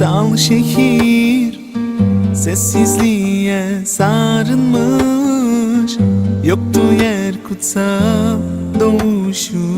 kutsal şehir Sessizliğe sarılmış. Yoktu yer kutsal doğuşuna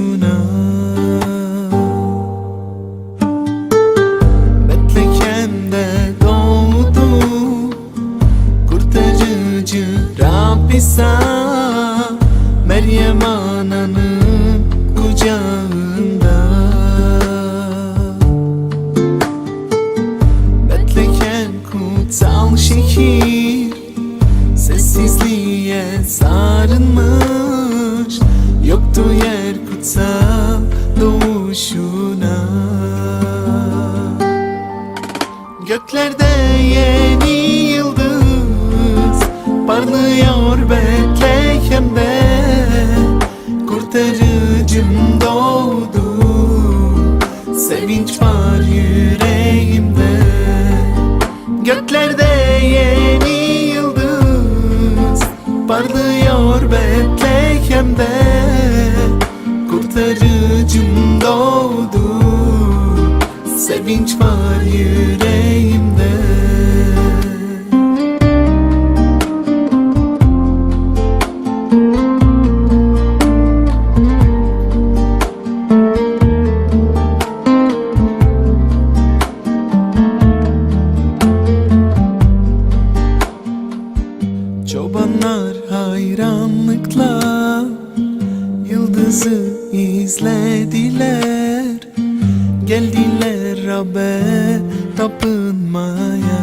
tapınmaya.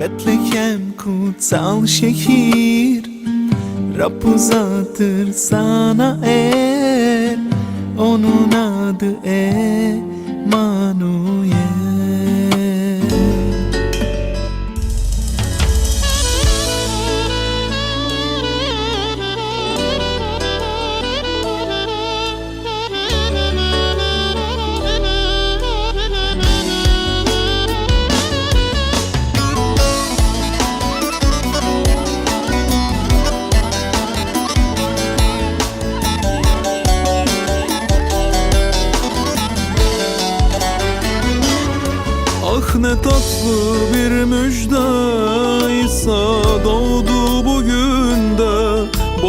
Betlehem kutsal şehir Rab uzatır sana er Onun adı Emanuel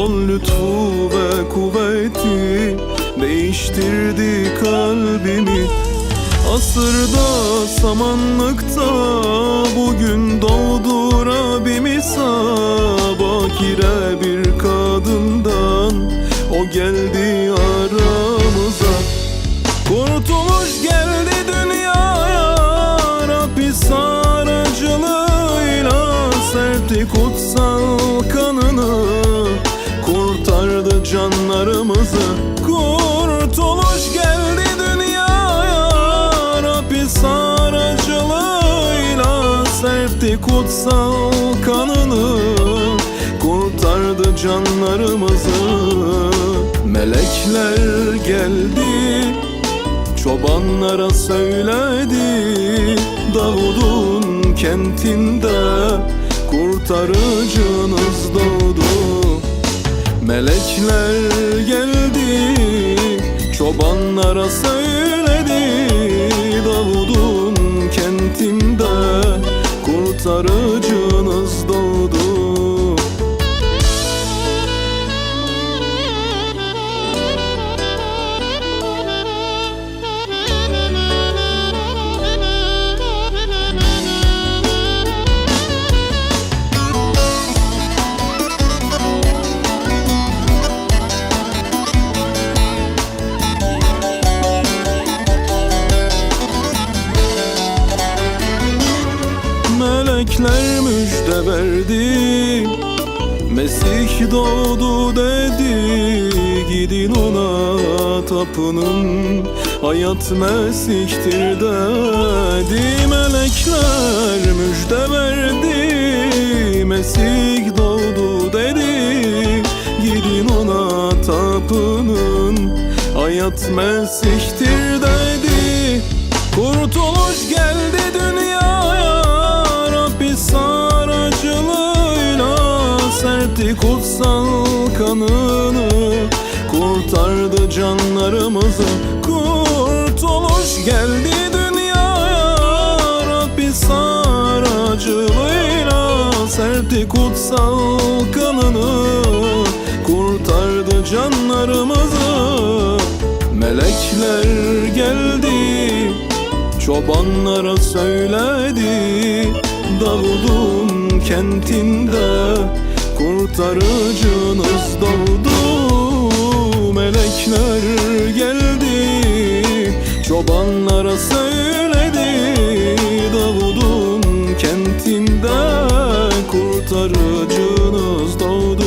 Bol lütfu ve kuvveti Değiştirdi kalbimi. Asırda samanlıkta Bugün doğdu Rabbim İsa. Bakire bir kadından O geldi aramıza. Kurtuluş geldi canlarımızı Kurtuluş geldi dünyaya. Rabbi aracılığıyla Serpti kutsal kanını. Kurtardı canlarımızı. Melekler geldi. Çobanlara söyledi. Davud'un kentinde Kurtarıcınız doğdu Melekler geldi Çobanlara söyledi. Davud'un kentinde Kurtarıcınız doğdu doğdu dedi. Gidin ona tapının. Hayat Mesih'tir dedi. Melekler müjde verdi. Mesih doğdu dedi. Gidin ona tapının. Hayat Mesih'tir dedi. Kurtuluş geldi etti kutsal kanını Kurtardı canlarımızı. Kurtuluş geldi dünyaya. Rabbi saracılığıyla Serpti kutsal kanını Kurtardı canlarımızı. Melekler geldi Çobanlara söyledi. Davud'un kentinde Kurtarıcınız doğdu Melekler geldi. Çobanlara söyledi Davud'un kentinde Kurtarıcınız doğdu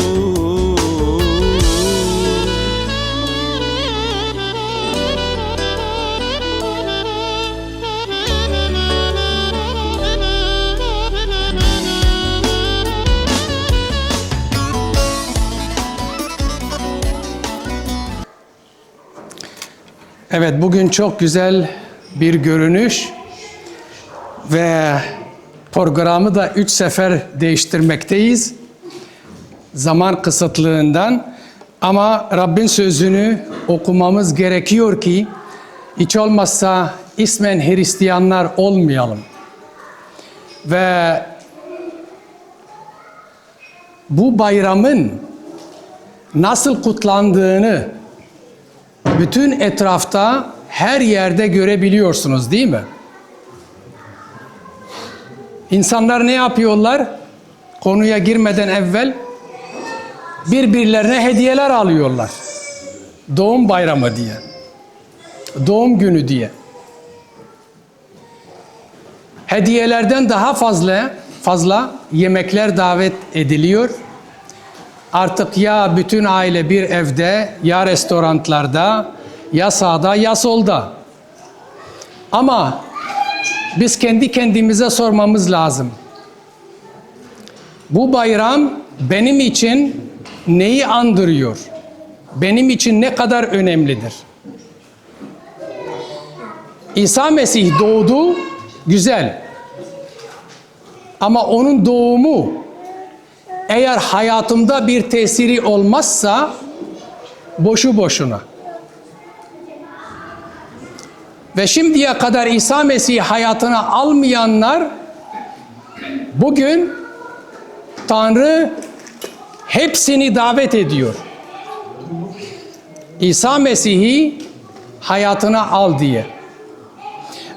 Evet bugün çok güzel bir görünüş ve programı da üç sefer değiştirmekteyiz. Zaman kısıtlığından ama Rabbin sözünü okumamız gerekiyor ki hiç olmazsa ismen Hristiyanlar olmayalım. Ve bu bayramın nasıl kutlandığını bütün etrafta her yerde görebiliyorsunuz değil mi? İnsanlar ne yapıyorlar? Konuya girmeden evvel birbirlerine hediyeler alıyorlar. Doğum bayramı diye. Doğum günü diye. Hediyelerden daha fazla fazla yemekler davet ediliyor. Artık ya bütün aile bir evde, ya restoranlarda, ya sağda, ya solda. Ama biz kendi kendimize sormamız lazım. Bu bayram benim için neyi andırıyor? Benim için ne kadar önemlidir? İsa Mesih doğdu, güzel. Ama onun doğumu eğer hayatımda bir tesiri olmazsa boşu boşuna. Ve şimdiye kadar İsa Mesih'i hayatına almayanlar bugün Tanrı hepsini davet ediyor. İsa Mesih'i hayatına al diye.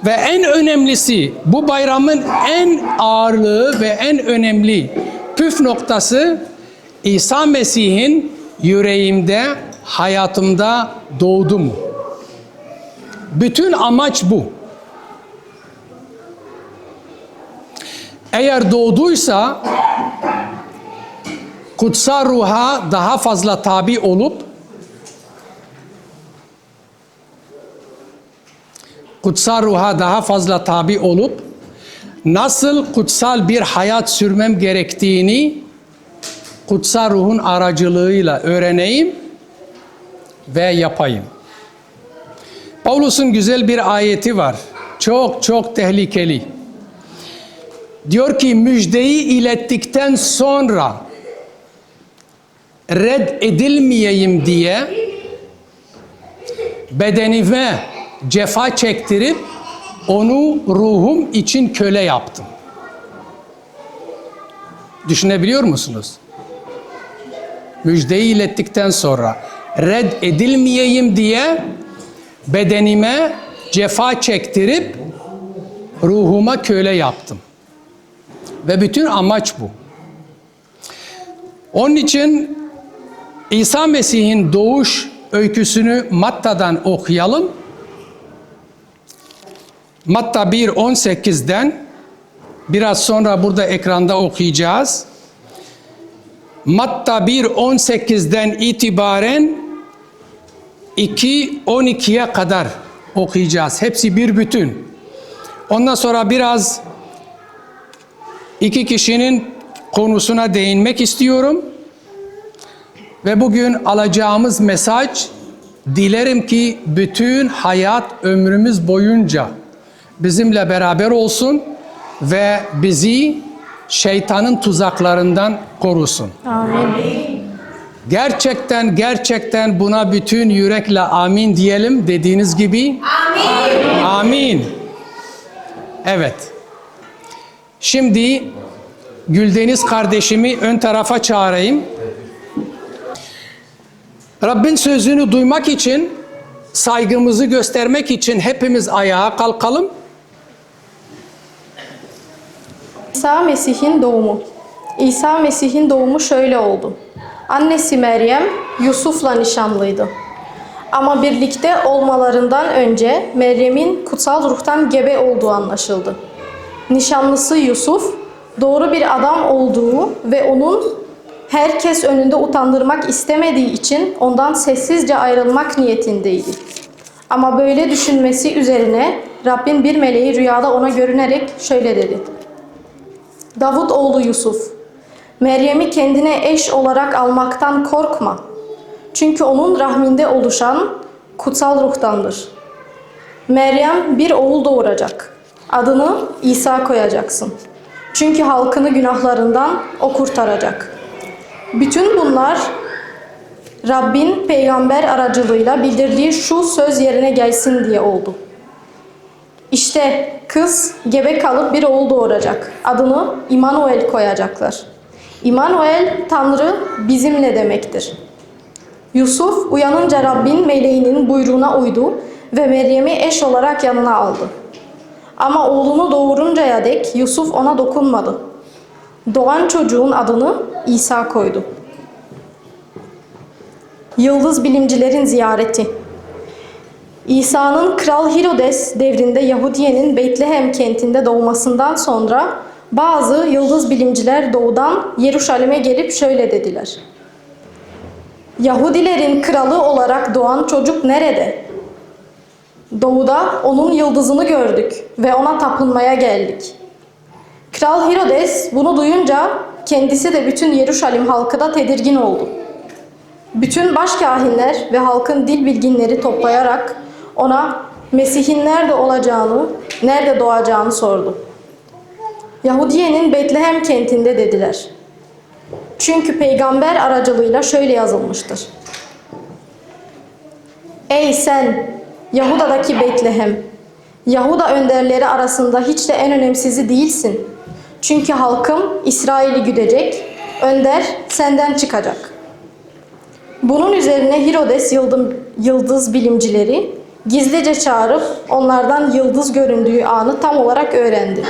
Ve en önemlisi bu bayramın en ağırlığı ve en önemli püf noktası İsa Mesih'in yüreğimde, hayatımda doğdu mu? Bütün amaç bu. Eğer doğduysa kutsal ruha daha fazla tabi olup kutsal ruha daha fazla tabi olup nasıl kutsal bir hayat sürmem gerektiğini kutsal ruhun aracılığıyla öğreneyim ve yapayım. Paulus'un güzel bir ayeti var. Çok çok tehlikeli. Diyor ki müjdeyi ilettikten sonra red edilmeyeyim diye bedenime cefa çektirip onu ruhum için köle yaptım. Düşünebiliyor musunuz? Müjdeyi ilettikten sonra red edilmeyeyim diye bedenime cefa çektirip ruhuma köle yaptım. Ve bütün amaç bu. Onun için İsa Mesih'in doğuş öyküsünü Matta'dan okuyalım. Matta 1.18'den biraz sonra burada ekranda okuyacağız. Matta 1.18'den itibaren 2.12'ye kadar okuyacağız. Hepsi bir bütün. Ondan sonra biraz iki kişinin konusuna değinmek istiyorum. Ve bugün alacağımız mesaj dilerim ki bütün hayat ömrümüz boyunca bizimle beraber olsun ve bizi şeytanın tuzaklarından korusun. Amin. Gerçekten gerçekten buna bütün yürekle amin diyelim dediğiniz gibi. Amin. Amin. Evet. Şimdi Güldeniz kardeşimi ön tarafa çağırayım. Rabbin sözünü duymak için, saygımızı göstermek için hepimiz ayağa kalkalım. İsa Mesih'in doğumu. İsa Mesih'in doğumu şöyle oldu. Annesi Meryem Yusuf'la nişanlıydı. Ama birlikte olmalarından önce Meryem'in kutsal ruhtan gebe olduğu anlaşıldı. Nişanlısı Yusuf doğru bir adam olduğu ve onun herkes önünde utandırmak istemediği için ondan sessizce ayrılmak niyetindeydi. Ama böyle düşünmesi üzerine Rabbin bir meleği rüyada ona görünerek şöyle dedi. Davut oğlu Yusuf, Meryem'i kendine eş olarak almaktan korkma. Çünkü onun rahminde oluşan kutsal ruhtandır. Meryem bir oğul doğuracak. Adını İsa koyacaksın. Çünkü halkını günahlarından o kurtaracak. Bütün bunlar Rabbin peygamber aracılığıyla bildirdiği şu söz yerine gelsin diye oldu. İşte kız gebe kalıp bir oğul doğuracak. Adını İmanuel koyacaklar. İmanuel Tanrı bizimle demektir. Yusuf uyanınca Rabbin meleğinin buyruğuna uydu ve Meryem'i eş olarak yanına aldı. Ama oğlunu doğuruncaya dek Yusuf ona dokunmadı. Doğan çocuğun adını İsa koydu. Yıldız bilimcilerin ziyareti. İsa'nın Kral Herodes devrinde Yahudiye'nin Beytlehem kentinde doğmasından sonra bazı yıldız bilimciler doğudan Yeruşalim'e gelip şöyle dediler. Yahudilerin kralı olarak doğan çocuk nerede? Doğuda onun yıldızını gördük ve ona tapınmaya geldik. Kral Herodes bunu duyunca kendisi de bütün Yeruşalim halkı da tedirgin oldu. Bütün başkahinler ve halkın dil bilginleri toplayarak ona Mesih'in nerede olacağını, nerede doğacağını sordu. Yahudiye'nin Betlehem kentinde dediler. Çünkü peygamber aracılığıyla şöyle yazılmıştır. Ey sen Yahuda'daki Betlehem, Yahuda önderleri arasında hiç de en önemsizi değilsin. Çünkü halkım İsrail'i güdecek, önder senden çıkacak.'' Bunun üzerine yıldım, yıldız bilimcileri gizlice çağırıp onlardan yıldız göründüğü anı tam olarak öğrendi.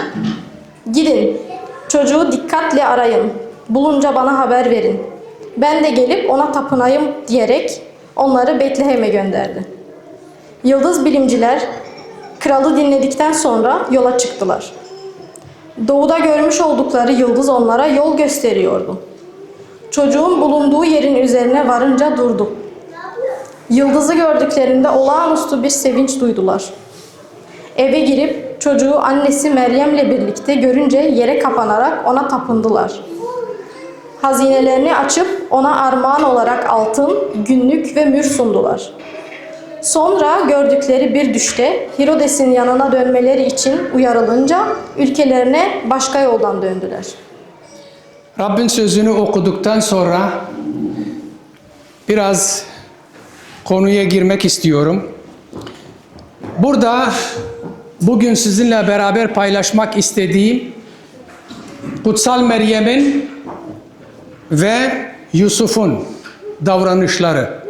Gidin, çocuğu dikkatle arayın, bulunca bana haber verin. Ben de gelip ona tapınayım diyerek onları Betlehem'e gönderdi. Yıldız bilimciler kralı dinledikten sonra yola çıktılar. Doğuda görmüş oldukları yıldız onlara yol gösteriyordu. Çocuğun bulunduğu yerin üzerine varınca durdu. Yıldızı gördüklerinde olağanüstü bir sevinç duydular. Eve girip çocuğu annesi Meryem'le birlikte görünce yere kapanarak ona tapındılar. Hazinelerini açıp ona armağan olarak altın, günlük ve mür sundular. Sonra gördükleri bir düşte Herodes'in yanına dönmeleri için uyarılınca ülkelerine başka yoldan döndüler. Rabbin sözünü okuduktan sonra biraz konuya girmek istiyorum. Burada bugün sizinle beraber paylaşmak istediğim Kutsal Meryem'in ve Yusuf'un davranışları.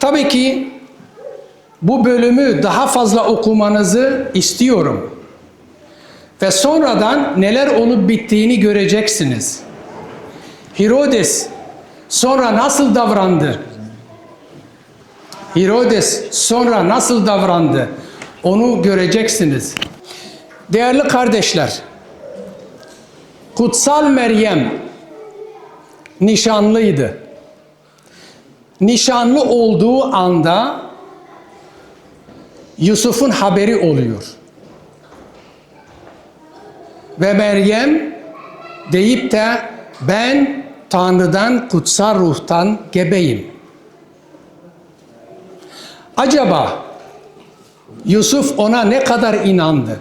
Tabii ki bu bölümü daha fazla okumanızı istiyorum. Ve sonradan neler olup bittiğini göreceksiniz. Herodes sonra nasıl davrandı? Herodes sonra nasıl davrandı? Onu göreceksiniz. Değerli kardeşler, Kutsal Meryem nişanlıydı. Nişanlı olduğu anda Yusuf'un haberi oluyor. Ve Meryem deyip de ben Tanrı'dan kutsal ruhtan gebeyim. Acaba Yusuf ona ne kadar inandı?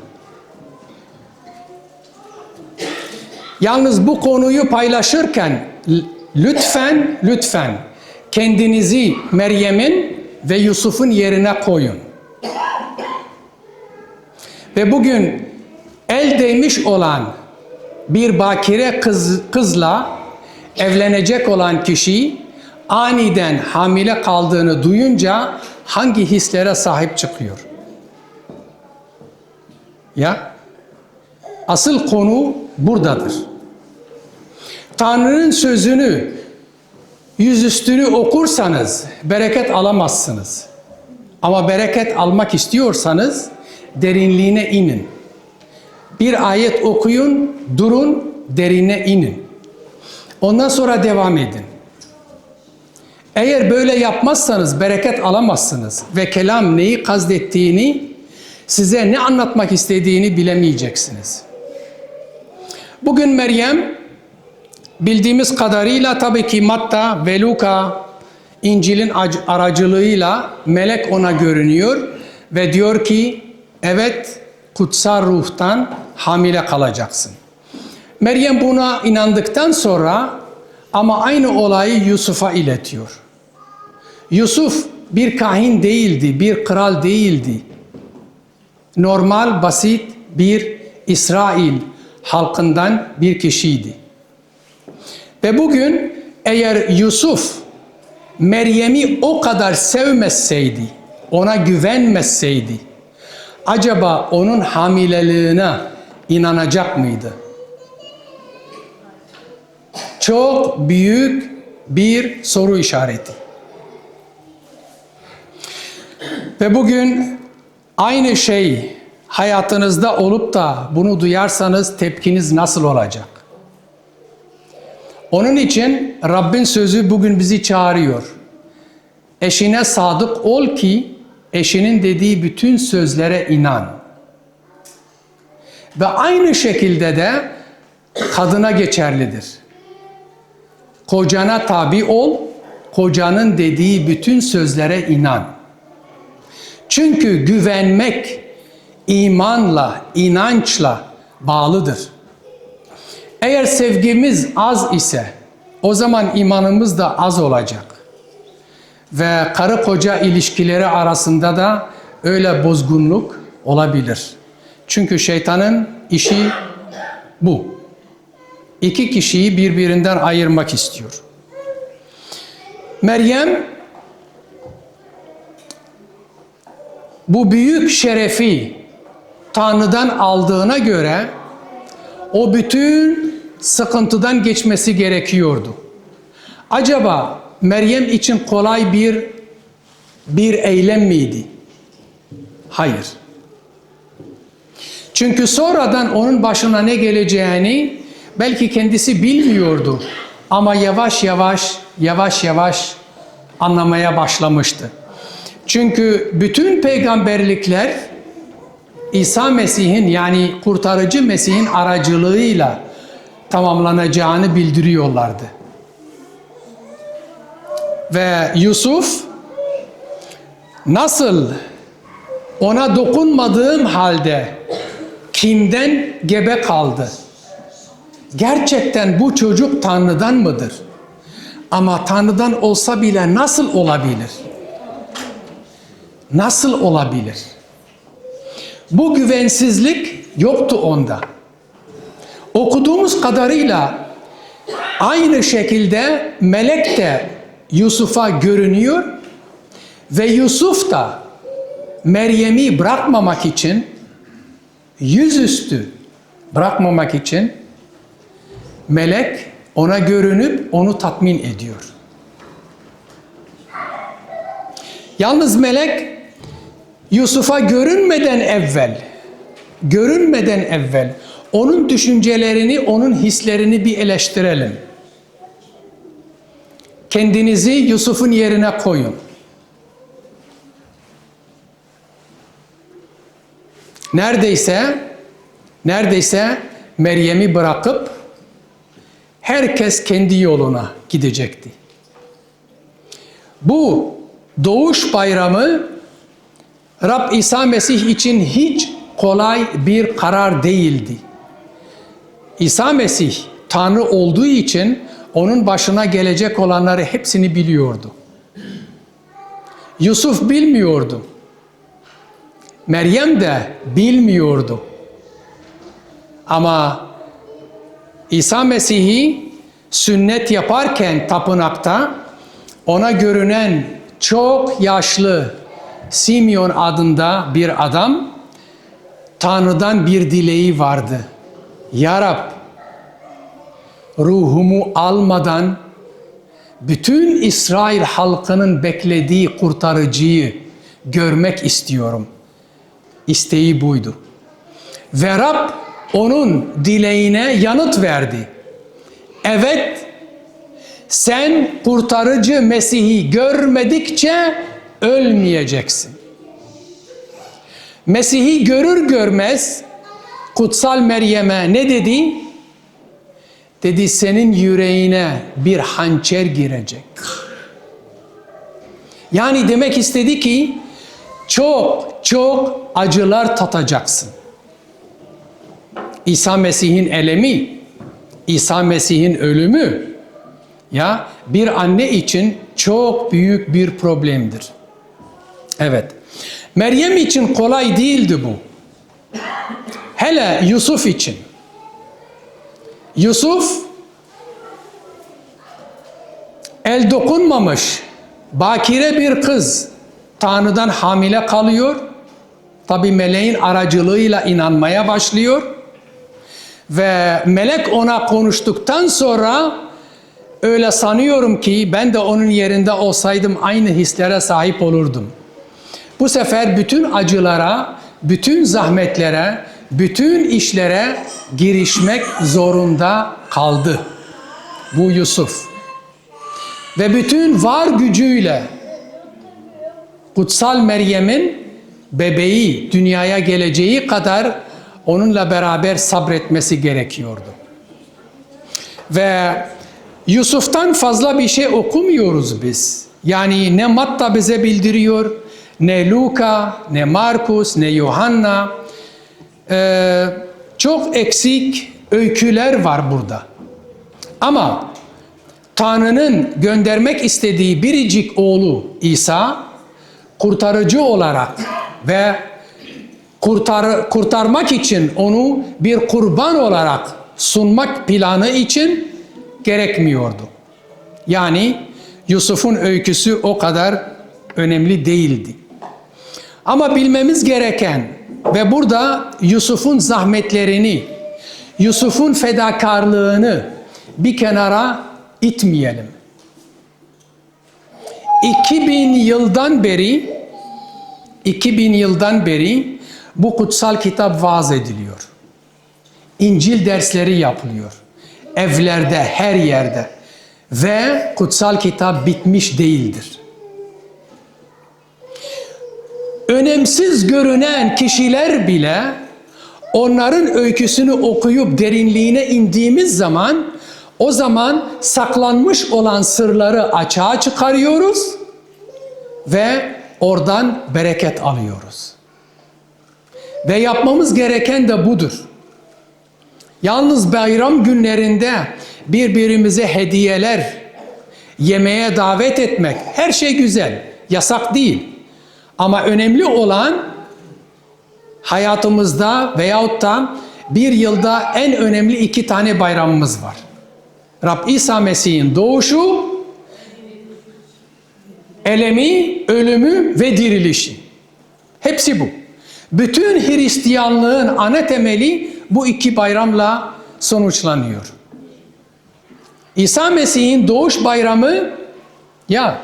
Yalnız bu konuyu paylaşırken lütfen lütfen kendinizi Meryem'in ve Yusuf'un yerine koyun. Ve bugün el değmiş olan bir bakire kız, kızla evlenecek olan kişi aniden hamile kaldığını duyunca hangi hislere sahip çıkıyor? Ya asıl konu buradadır. Tanrı'nın sözünü yüzüstünü okursanız bereket alamazsınız. Ama bereket almak istiyorsanız derinliğine inin. Bir ayet okuyun, durun, derine inin. Ondan sonra devam edin. Eğer böyle yapmazsanız bereket alamazsınız ve kelam neyi kastettiğini, size ne anlatmak istediğini bilemeyeceksiniz. Bugün Meryem bildiğimiz kadarıyla tabii ki Matta ve Luka İncil'in ac- aracılığıyla melek ona görünüyor ve diyor ki evet kutsal ruhtan hamile kalacaksın. Meryem buna inandıktan sonra ama aynı olayı Yusuf'a iletiyor. Yusuf bir kahin değildi, bir kral değildi. Normal, basit bir İsrail halkından bir kişiydi. Ve bugün eğer Yusuf Meryem'i o kadar sevmezseydi, ona güvenmezseydi, acaba onun hamileliğine inanacak mıydı? Çok büyük bir soru işareti. Ve bugün aynı şey hayatınızda olup da bunu duyarsanız tepkiniz nasıl olacak? Onun için Rabbin sözü bugün bizi çağırıyor. Eşine sadık ol ki eşinin dediği bütün sözlere inan. Ve aynı şekilde de kadına geçerlidir. Kocana tabi ol, kocanın dediği bütün sözlere inan. Çünkü güvenmek imanla, inançla bağlıdır. Eğer sevgimiz az ise o zaman imanımız da az olacak. Ve karı koca ilişkileri arasında da öyle bozgunluk olabilir. Çünkü şeytanın işi bu. İki kişiyi birbirinden ayırmak istiyor. Meryem bu büyük şerefi Tanrı'dan aldığına göre o bütün sıkıntıdan geçmesi gerekiyordu. Acaba Meryem için kolay bir bir eylem miydi? Hayır. Çünkü sonradan onun başına ne geleceğini belki kendisi bilmiyordu. Ama yavaş yavaş, yavaş yavaş anlamaya başlamıştı. Çünkü bütün peygamberlikler İsa Mesih'in yani kurtarıcı Mesih'in aracılığıyla tamamlanacağını bildiriyorlardı. Ve Yusuf nasıl ona dokunmadığım halde kimden gebe kaldı? Gerçekten bu çocuk Tanrı'dan mıdır? Ama Tanrı'dan olsa bile nasıl olabilir? Nasıl olabilir? Bu güvensizlik yoktu onda. Okuduğumuz kadarıyla aynı şekilde melek de Yusuf'a görünüyor ve Yusuf da Meryem'i bırakmamak için yüzüstü bırakmamak için melek ona görünüp onu tatmin ediyor. Yalnız melek Yusuf'a görünmeden evvel, görünmeden evvel onun düşüncelerini, onun hislerini bir eleştirelim. Kendinizi Yusuf'un yerine koyun. Neredeyse, neredeyse Meryem'i bırakıp herkes kendi yoluna gidecekti. Bu doğuş bayramı Rab İsa Mesih için hiç kolay bir karar değildi. İsa Mesih Tanrı olduğu için onun başına gelecek olanları hepsini biliyordu. Yusuf bilmiyordu. Meryem de bilmiyordu. Ama İsa Mesih'i sünnet yaparken tapınakta ona görünen çok yaşlı Simeon adında bir adam Tanrı'dan bir dileği vardı. Ya Rab, ruhumu almadan bütün İsrail halkının beklediği kurtarıcıyı görmek istiyorum. İsteği buydu. Ve Rab onun dileğine yanıt verdi. Evet, sen kurtarıcı Mesih'i görmedikçe ölmeyeceksin. Mesih'i görür görmez kutsal Meryem'e ne dedi? Dedi senin yüreğine bir hançer girecek. Yani demek istedi ki çok çok acılar tatacaksın. İsa Mesih'in elemi, İsa Mesih'in ölümü ya bir anne için çok büyük bir problemdir. Evet. Meryem için kolay değildi bu. Hele Yusuf için. Yusuf el dokunmamış bakire bir kız Tanrı'dan hamile kalıyor. Tabi meleğin aracılığıyla inanmaya başlıyor. Ve melek ona konuştuktan sonra öyle sanıyorum ki ben de onun yerinde olsaydım aynı hislere sahip olurdum. Bu sefer bütün acılara, bütün zahmetlere, bütün işlere girişmek zorunda kaldı. Bu Yusuf. Ve bütün var gücüyle kutsal Meryem'in bebeği dünyaya geleceği kadar onunla beraber sabretmesi gerekiyordu. Ve Yusuf'tan fazla bir şey okumuyoruz biz. Yani ne Matta bize bildiriyor, ne Luka, ne Markus, ne Yohanna. Ee, çok eksik öyküler var burada. Ama Tanrı'nın göndermek istediği biricik oğlu İsa kurtarıcı olarak ve kurtar, kurtarmak için onu bir kurban olarak sunmak planı için gerekmiyordu. Yani Yusuf'un öyküsü o kadar önemli değildi. Ama bilmemiz gereken ve burada Yusuf'un zahmetlerini, Yusuf'un fedakarlığını bir kenara itmeyelim. 2000 yıldan beri 2000 yıldan beri bu kutsal kitap vaaz ediliyor. İncil dersleri yapılıyor. Evlerde, her yerde. Ve kutsal kitap bitmiş değildir. Önemsiz görünen kişiler bile onların öyküsünü okuyup derinliğine indiğimiz zaman o zaman saklanmış olan sırları açığa çıkarıyoruz ve oradan bereket alıyoruz. Ve yapmamız gereken de budur. Yalnız bayram günlerinde birbirimize hediyeler, yemeğe davet etmek her şey güzel, yasak değil. Ama önemli olan hayatımızda veyahut da bir yılda en önemli iki tane bayramımız var. Rab İsa Mesih'in doğuşu, elemi, ölümü ve dirilişi. Hepsi bu. Bütün Hristiyanlığın ana temeli bu iki bayramla sonuçlanıyor. İsa Mesih'in doğuş bayramı ya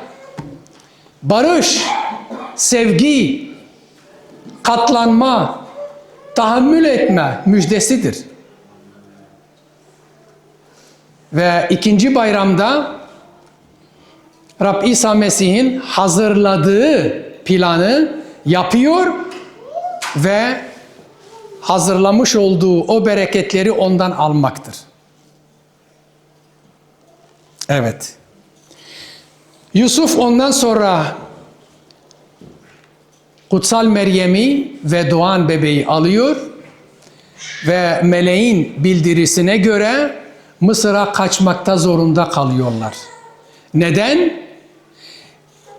barış, sevgi, katlanma, tahammül etme müjdesidir. Ve ikinci bayramda Rab İsa Mesih'in hazırladığı planı yapıyor ve hazırlamış olduğu o bereketleri ondan almaktır. Evet. Yusuf ondan sonra kutsal Meryem'i ve doğan bebeği alıyor ve meleğin bildirisine göre Mısır'a kaçmakta zorunda kalıyorlar. Neden?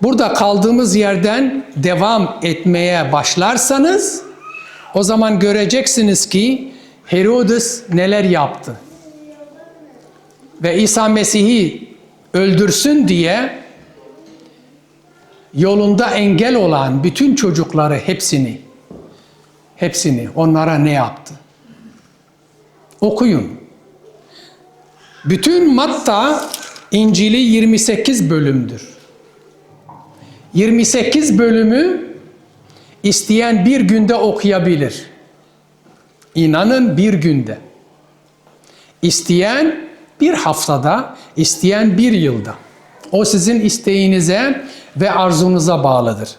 Burada kaldığımız yerden devam etmeye başlarsanız o zaman göreceksiniz ki Herodes neler yaptı. Ve İsa Mesih'i öldürsün diye yolunda engel olan bütün çocukları hepsini hepsini onlara ne yaptı? Okuyun. Bütün Matta İncil'i 28 bölümdür. 28 bölümü isteyen bir günde okuyabilir. İnanın bir günde. İsteyen bir haftada, isteyen bir yılda. O sizin isteğinize ve arzunuza bağlıdır.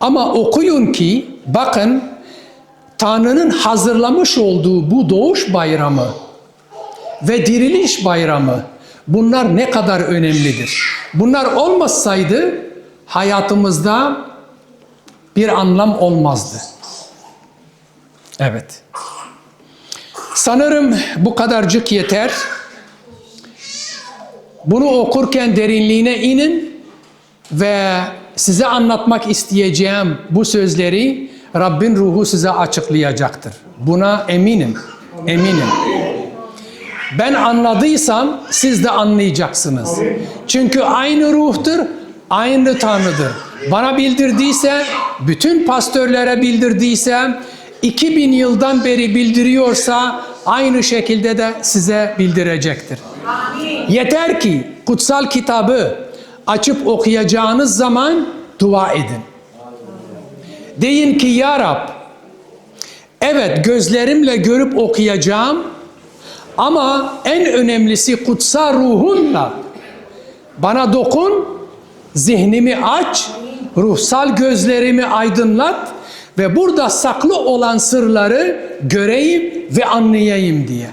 Ama okuyun ki bakın Tanrı'nın hazırlamış olduğu bu doğuş bayramı ve diriliş bayramı bunlar ne kadar önemlidir. Bunlar olmasaydı hayatımızda bir anlam olmazdı. Evet. Sanırım bu kadarcık yeter. Bunu okurken derinliğine inin ve size anlatmak isteyeceğim bu sözleri Rabbin ruhu size açıklayacaktır. Buna eminim. Eminim. Ben anladıysam siz de anlayacaksınız. Çünkü aynı ruhtur, aynı Tanrı'dır. Bana bildirdiyse, bütün pastörlere bildirdiyse, 2000 yıldan beri bildiriyorsa aynı şekilde de size bildirecektir. Yeter ki kutsal kitabı açıp okuyacağınız zaman dua edin. Deyin ki ya Rab, evet gözlerimle görüp okuyacağım ama en önemlisi kutsal ruhunla bana dokun, zihnimi aç, ruhsal gözlerimi aydınlat ve burada saklı olan sırları göreyim ve anlayayım diye.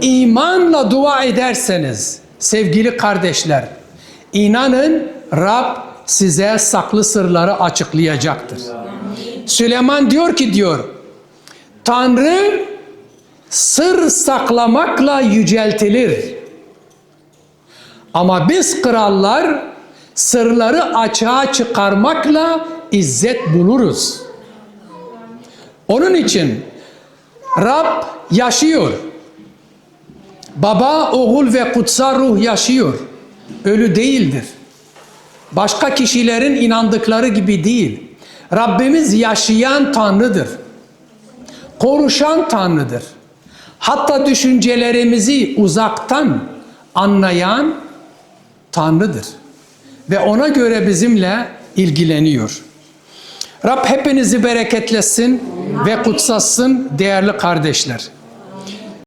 İmanla dua ederseniz sevgili kardeşler, inanın Rab size saklı sırları açıklayacaktır. Süleyman diyor ki diyor, Tanrı sır saklamakla yüceltilir. Ama biz krallar sırları açığa çıkarmakla izzet buluruz. Onun için Rab yaşıyor. Baba, oğul ve kutsal ruh yaşıyor. Ölü değildir. Başka kişilerin inandıkları gibi değil. Rabbimiz yaşayan Tanrı'dır. Konuşan Tanrı'dır. Hatta düşüncelerimizi uzaktan anlayan Tanrı'dır. Ve ona göre bizimle ilgileniyor. Rab hepinizi bereketlesin ve kutsasın değerli kardeşler.